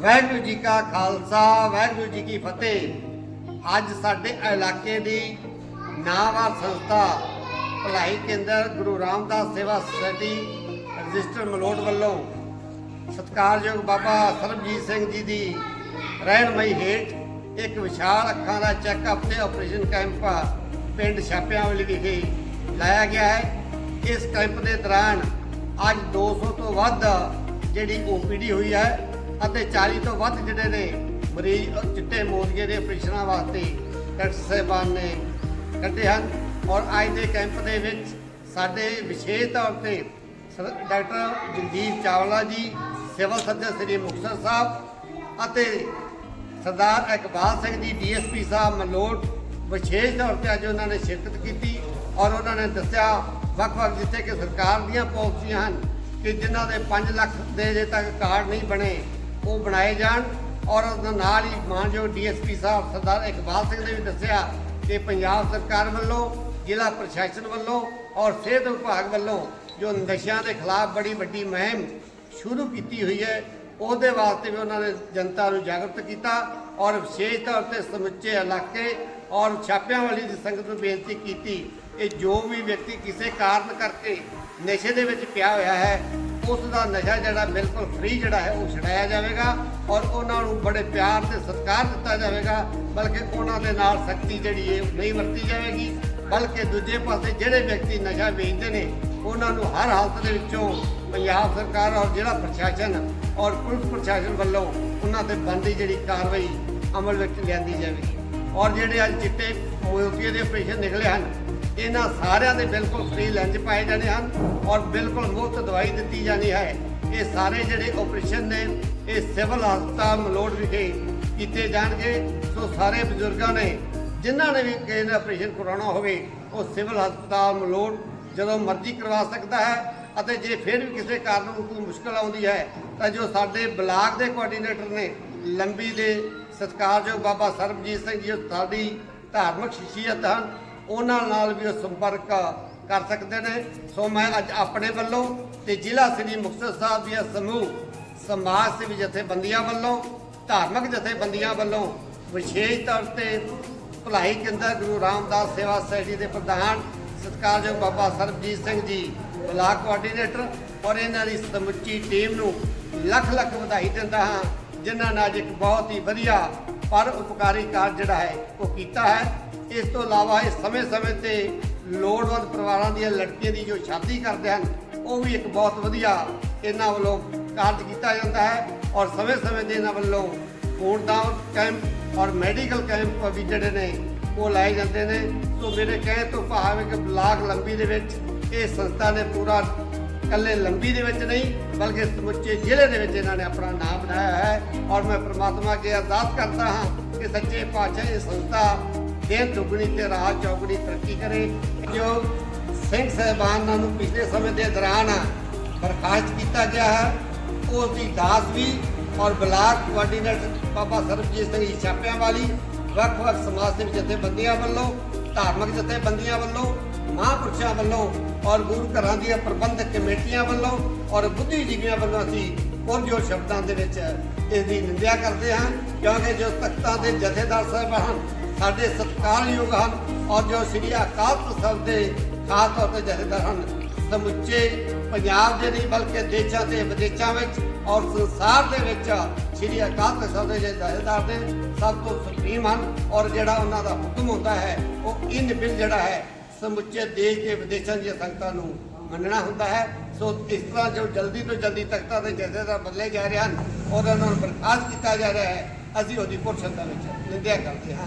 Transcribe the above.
ਵਾਹਿਗੁਰੂ ਜੀ ਕਾ ਖਾਲਸਾ, ਵਾਹਿਗੁਰੂ ਜੀ ਕੀ ਫਤਿਹ। ਅੱਜ ਸਾਡੇ ਇਲਾਕੇ ਦੀ ਨਾਵਾਰ ਸੰਸਥਾ, ਭਲਾਈ ਕੇਂਦਰ ਗੁਰੂ ਰਾਮਦਾਸ ਸੇਵਾ ਸੁਸਾਇਟੀ, ਰਜਿਸਟਰ ਮਲੋਟ ਵੱਲੋਂ ਸਤਿਕਾਰਯੋਗ ਬਾਬਾ ਸਰਬਜੀਤ ਸਿੰਘ ਜੀ ਦੀ ਰਹਿਨਮਈ ਹੇਠ ਇੱਕ ਵਿਸ਼ਾਲ ਅੱਖਾਂ ਦਾ ਚੈੱਕਅਪ ਤੇ ਆਪਰੇਸ਼ਨ ਕੈਂਪ ਪਿੰਡ ਛਾਪਿਆਂਵਾਲੀ ਵਿਖੇ ਲਾਇਆ ਗਿਆ ਹੈ। ਇਸ ਕੈਂਪ ਦੇ ਦੌਰਾਨ ਅੱਜ 200 ਤੋਂ ਵੱਧ ਜਿਹੜੀ ਓਪੀਡੀ ਹੋਈ ਹੈ ਅਤੇ 40 ਤੋਂ ਵੱਧ ਜਿਹੜੇ ਨੇ ਮਰੀਜ਼ ਚਿੱਟੇ ਮੋਤੀਏ ਦੇ ਆਪਰੇਸ਼ਨਾਂ ਵਾਸਤੇ ਡਾਕਟਰ ਸਾਹਿਬਾਨ ਨੇ ਕੱਢੇ ਹਨ। ਔਰ ਅੱਜ ਦੇ ਕੈਂਪ ਦੇ ਵਿੱਚ ਸਾਡੇ ਵਿਸ਼ੇਸ਼ ਤੌਰ ਤੇ sir- doctor Jagdeep Chawla ji, civil surgeon Sri Muktsar Sahib ਅਤੇ ਸਰਦਾਰ ਇਕਬਾਲ ਸਿੰਘ ਜੀ, ਡੀਐਸਪੀ ਸਾਹਿਬ ਮਲੋਟ ਵਿਸ਼ੇਸ਼ ਤੌਰ ਤੇ ਅੱਜ ਉਹਨਾਂ ਨੇ ਸ਼ਿਰਕਤ ਕੀਤੀ ਔਰ ਉਹਨਾਂ ਨੇ ਦੱਸਿਆ ਵੱਖ-ਵੱਖ ਜਿੱਥੇ ਕਿ ਸਰਕਾਰ ਦੀਆਂ ਪਾਲਿਸੀਆਂ ਹਨ ਕਿ ਜਿਨ੍ਹਾਂ ਦੇ 5 ਲੱਖ ਦੇ ਜੇ ਤੱਕ ਕਾਰਡ ਨਹੀਂ ਬਣੇ ਉਹ ਬਣਾਏ ਜਾਣ ਔਰ ਨਾਲ ਹੀ ਮਾਨਯੋਗ ਡੀਐਸਪੀ ਸਾਹਿਬ ਸਰਦਾਰ ਇਕਬਾਲ ਸਿੰਘ ਨੇ ਵੀ ਦੱਸਿਆ ਕਿ ਪੰਜਾਬ ਸਰਕਾਰ ਵੱਲੋਂ, ਜ਼ਿਲ੍ਹਾ ਪ੍ਰਸ਼ਾਸਨ ਵੱਲੋਂ ਔਰ ਸਿਹਤ ਵਿਭਾਗ ਵੱਲੋਂ ਜੋ ਨਸ਼ਿਆਂ ਦੇ ਖਿਲਾਫ ਬੜੀ ਵੱਡੀ ਮੁਹਿੰਮ ਸ਼ੁਰੂ ਕੀਤੀ ਹੋਈ ਹੈ, ਉਹਦੇ ਵਾਸਤੇ ਵੀ ਉਹਨਾਂ ਨੇ ਜਨਤਾ ਨੂੰ ਜਾਗਰੂਕ ਕੀਤਾ ਔਰ ਵਿਸ਼ੇਸ਼ ਤੌਰ ਤੇ ਸਮੁੱਚੇ ਇਲਾਕੇ ਔਰ ਛਾਪਿਆਂ ਵਾਲੀ ਦੀ ਸੰਗਤ ਨੂੰ ਬੇਨਤੀ ਕੀਤੀ ਕਿ ਜੋ ਵੀ ਵਿਅਕਤੀ ਕਿਸੇ ਕਾਰਨ ਕਰਕੇ ਨਸ਼ੇ ਦੇ ਵਿੱਚ ਪਿਆ ਹੋਇਆ ਹੈ ਉਸ ਦਾ ਨਸ਼ਾ ਜਿਹੜਾ ਬਿਲਕੁਲ ਫ੍ਰੀ ਜਿਹੜਾ ਹੈ, ਉਹ ਛਡਾਇਆ ਜਾਵੇਗਾ ਔਰ ਉਹਨਾਂ ਨੂੰ ਬੜੇ ਪਿਆਰ ਤੇ ਸਤਿਕਾਰ ਦਿੱਤਾ ਜਾਵੇਗਾ, ਬਲਕਿ ਉਹਨਾਂ ਦੇ ਨਾਲ ਸਖਤੀ ਜਿਹੜੀ ਹੈ ਨਹੀਂ ਵਰਤੀ ਜਾਵੇਗੀ, ਬਲਕਿ ਦੂਜੇ ਪਾਸੇ ਜਿਹੜੇ ਵਿਅਕਤੀ ਨਸ਼ਾ ਵੇਚਦੇ ਨੇ, ਉਹਨਾਂ ਨੂੰ ਹਰ ਹਾਲਤ ਦੇ ਵਿੱਚੋਂ ਪੰਜਾਬ ਸਰਕਾਰ ਔਰ ਜ਼ਿਲ੍ਹਾ ਪ੍ਰਸ਼ਾਸਨ ਔਰ ਪੁਲਿਸ ਪ੍ਰਸ਼ਾਸਨ ਵੱਲੋਂ ਉਹਨਾਂ ਤੇ ਬੰਦੀ ਜਿਹੜੀ ਕਾਰਵਾਈ ਅਮਲ ਵਿੱਚ ਲਿਆਂਦੀ ਜਾਵੇਗੀ। ਔਰ ਜਿਹੜੇ ਅੱਜ ਚਿੱਟੇ ਮੋਤੀਏ ਦੇ ਆਪਰੇਸ਼ਨ ਨਿਕਲੇ ਹਨ ਇਹਨਾਂ ਸਾਰਿਆਂ ਦੇ ਬਿਲਕੁਲ ਫ੍ਰੀ ਲੰਚ ਪਾਏ ਜਾਣੇ ਹਨ ਔਰ ਬਿਲਕੁਲ ਮੁਫਤ ਦਵਾਈ ਦਿੱਤੀ ਜਾਣੀ ਹੈ। ਇਹ ਸਾਰੇ ਜਿਹੜੇ ਆਪਰੇਸ਼ਨ ਨੇ, ਇਹ ਸਿਵਲ ਹਸਪਤਾਲ ਮਲੋੜ ਵਿਖੇ ਕੀਤੇ ਜਾਣਗੇ। ਸੋ ਸਾਰੇ ਬਜ਼ੁਰਗਾਂ ਨੇ, ਜਿਨ੍ਹਾਂ ਨੇ ਵੀ ਕਿਸੇ ਨੇ ਆਪਰੇਸ਼ਨ ਕਰਾਉਣਾ ਹੋਵੇ, ਉਹ ਸਿਵਲ ਹਸਪਤਾਲ ਮਲੋੜ ਜਦੋਂ ਮਰਜ਼ੀ ਕਰਵਾ ਸਕਦਾ ਹੈ ਅਤੇ ਜੇ ਫਿਰ ਵੀ ਕਿਸੇ ਕਾਰਨ ਨੂੰ ਕੋਈ ਮੁਸ਼ਕਲ ਆਉਂਦੀ ਹੈ, ਤਾਂ ਜੋ ਸਾਡੇ ਬਲਾਕ ਦੇ ਕੋਆਰਡੀਨੇਟਰ ਨੇ ਲੰਬੀ ਦੇ ਸਤਿਕਾਰਯੋਗ ਬਾਬਾ ਸਰਬਜੀਤ ਸਿੰਘ ਜੀ, ਉਹ ਸਾਡੀ ਧਾਰਮਿਕ ਸ਼ਖਸੀਅਤ ਹਨ। ਉਹਨਾਂ ਨਾਲ ਵੀ ਉਹ ਸੰਪਰਕ ਕਰ ਸਕਦੇ ਨੇ। ਸੋ ਮੈਂ ਅੱਜ ਆਪਣੇ ਵੱਲੋਂ ਤੇ ਜ਼ਿਲ੍ਹਾ ਸ੍ਰੀ ਮੁਕਤਸਰ ਸਾਹਿਬ ਦੀਆਂ ਸਮੂਹ ਸਮਾਜ ਸੇਵੀ ਜਥੇਬੰਦੀਆਂ ਵੱਲੋਂ, ਧਾਰਮਿਕ ਜਥੇਬੰਦੀਆਂ ਵੱਲੋਂ ਵਿਸ਼ੇਸ਼ ਤੌਰ ਤੇ ਭਲਾਈ ਕੇਂਦਰ ਗੁਰੂ ਰਾਮਦਾਸ ਸੇਵਾ ਸੋਸਾਇਟੀ ਦੇ ਪ੍ਰਧਾਨ ਸਤਿਕਾਰਯੋਗ ਬਾਬਾ ਸਰਬਜੀਤ ਸਿੰਘ ਜੀ, ਬਲਾਕ ਕੋਆਰਡੀਨੇਟਰ ਔਰ ਇਹਨਾਂ ਦੀ ਸਮੁੱਚੀ ਟੀਮ ਨੂੰ ਲੱਖ ਲੱਖ ਵਧਾਈ ਦਿੰਦਾ ਹਾਂ, ਜਿਨ੍ਹਾਂ ਨੇ ਅੱਜ ਇੱਕ ਬਹੁਤ ਹੀ ਵਧੀਆ ਪਰ ਉਪਕਾਰੀ ਕਾਰਜ ਜਿਹੜਾ ਹੈ ਉਹ ਕੀਤਾ ਹੈ। ਇਸ ਤੋਂ ਇਲਾਵਾ ਇਹ ਸਮੇਂ-ਸਮੇਂ ਤੇ ਲੋੜਵੰਦ ਪਰਿਵਾਰਾਂ ਦੀਆਂ ਲੜਕੀਆਂ ਦੀ ਜੋ ਸ਼ਾਦੀ ਕਰਦੇ ਹਨ, ਉਹ ਵੀ ਇੱਕ ਬਹੁਤ ਵਧੀਆ ਇਹਨਾਂ ਵੱਲੋਂ ਕਾਰਜ ਕੀਤਾ ਜਾਂਦਾ ਹੈ ਔਰ ਸਮੇਂ-ਸਮੇਂ ਤੇ ਇਹਨਾਂ ਵੱਲੋਂ ਖੂਨਦਾਨ ਕੈਂਪ ਔਰ ਮੈਡੀਕਲ ਕੈਂਪ ਵੀ ਜਿਹੜੇ ਨੇ ਉਹ ਲਾਏ ਜਾਂਦੇ ਨੇ। ਸੋ ਮੇਰੇ ਕਹੇ ਤੋਂ ਭਾਵ ਕਿ ਬਲਾਕ ਲੰਬੀ ਦੇ ਵਿੱਚ ਇਹ ਸੰਸਥਾ ਨੇ ਪੂਰਾ ਇਕੱਲੇ ਲੰਬੀ ਦੇ ਵਿੱਚ ਨਹੀਂ, ਬਲਕਿ ਸਮੁੱਚੇ ਜ਼ਿਲ੍ਹੇ ਦੇ ਵਿੱਚ ਇਹਨਾਂ ਨੇ ਆਪਣਾ ਨਾਮ ਬਣਾਇਆ ਹੈ। ਔਰ ਮੈਂ ਪ੍ਰਮਾਤਮਾ ਅੱਗੇ ਅਰਦਾਸ ਕਰਦਾ ਹਾਂ ਕਿ ਸੱਚੇ ਪਾਤਸ਼ਾਹ ਇਹ ਸੰਸਥਾ ਦਿਨ ਦੁੱਗਣੀ ਤੇ ਰਾਤ ਚੌਗਣੀ ਤਰੱਕੀ ਕਰੇ। ਜੋ ਸਿੰਘ ਸਾਹਿਬਾਨਾਂ ਨੂੰ ਪਿਛਲੇ ਸਮੇਂ ਦੇ ਦੌਰਾਨ ਬਰਖਾਸਤ ਕੀਤਾ ਗਿਆ ਹੈ ਉਸ ਦੀ ਦਾਸ ਵੀ ਔਰ block coordinator Baba Sarabjit Singh ji Chhapianwali ਵੱਖ-ਵੱਖ ਸਮਾਜ ਸੇਵੀ ਜਥੇਬੰਦੀਆਂ ਵੱਲੋਂ, ਧਾਰਮਿਕ ਜਥੇਬੰਦੀਆਂ ਵੱਲੋਂ, ਮਹਾਂਪੁਰਸ਼ਾਂ ਵੱਲੋਂ ਔਰ ਗੁਰੂ ਘਰਾਂ ਦੀਆਂ ਪ੍ਰਬੰਧਕ ਕਮੇਟੀਆਂ ਵੱਲੋਂ ਔਰ ਬੁੱਧੀਜੀਵੀਆਂ ਵੱਲੋਂ ਅਸੀਂ ਪੁਰਜੋਰ ਸ਼ਬਦਾਂ ਦੇ ਵਿੱਚ ਇਸ ਦੀ ਨਿੰਦਿਆ ਕਰਦੇ ਹਾਂ, ਕਿਉਂਕਿ ਜੋ ਤਖਤਾਂ ਦੇ ਜਥੇਦਾਰ ਸਾਹਿਬ ਹਨ ਸਾਡੇ ਸਤਿਕਾਰਯੋਗ ਹਨ। ਔਰ ਜੋ ਸ੍ਰੀ ਅਕਾਲ ਤਖ਼ਤ ਸਾਹਿਬ ਦੇ ਖਾਸ ਤੌਰ ਤੇ ਜਥੇਦਾਰ ਹਨ। ਸਮੁੱਚੇ ਪੰਜਾਬ ਦੇ ਨਹੀਂ, ਬਲਕਿ ਦੇਸ਼ਾਂ ਤੇ ਵਿਦੇਸ਼ਾਂ ਵਿੱਚ ਔਰ ਸੰਸਾਰ ਦੇ ਵਿੱਚ ਸ੍ਰੀ ਅਕਾਲ ਤਖ਼ਤ ਸਾਹਿਬ ਦੇ ਜਥੇਦਾਰ ਦੇ ਸਭ ਤੋਂ ਸੁਪਰੀਮ ਹਨ। ਔਰ ਜਿਹੜਾ ਉਹਨਾਂ ਦਾ ਹੁਕਮ ਹੁੰਦਾ ਹੈ, ਉਹ ਇਨ ਬਿਲ ਜਿਹੜਾ ਹੈ, ਸਮੁੱਚੇ ਦੇਸ਼ ਤੇ ਵਿਦੇਸ਼ਾਂ ਦੀਆਂ ਸੰਗਤਾਂ ਨੂੰ ਮੰਨਣਾ ਹੁੰਦਾ ਹੈ। ਸੋ ਇਸ ਤਰ੍ਹਾਂ ਜੋ ਜਲਦੀ ਤੋਂ ਜਲਦੀ ਤਖਤਾਂ ਦੇ ਜਥੇਦਾਰ ਬਦਲੇ ਜਾ ਰਹੇ ਹਨ ਉਹਨਾਂ ਨੂੰ ਬਰਖਾਸਤ ਕੀਤਾ ਜਾ ਰਿਹਾ ਹੈ। ਅਸੀਂ ਉਹਦੀ ਪੁਰਸ਼ਤਾ ਵਿੱਚ ਨਿੰਦਿਆ ਕਰਦੇ ਹਾਂ।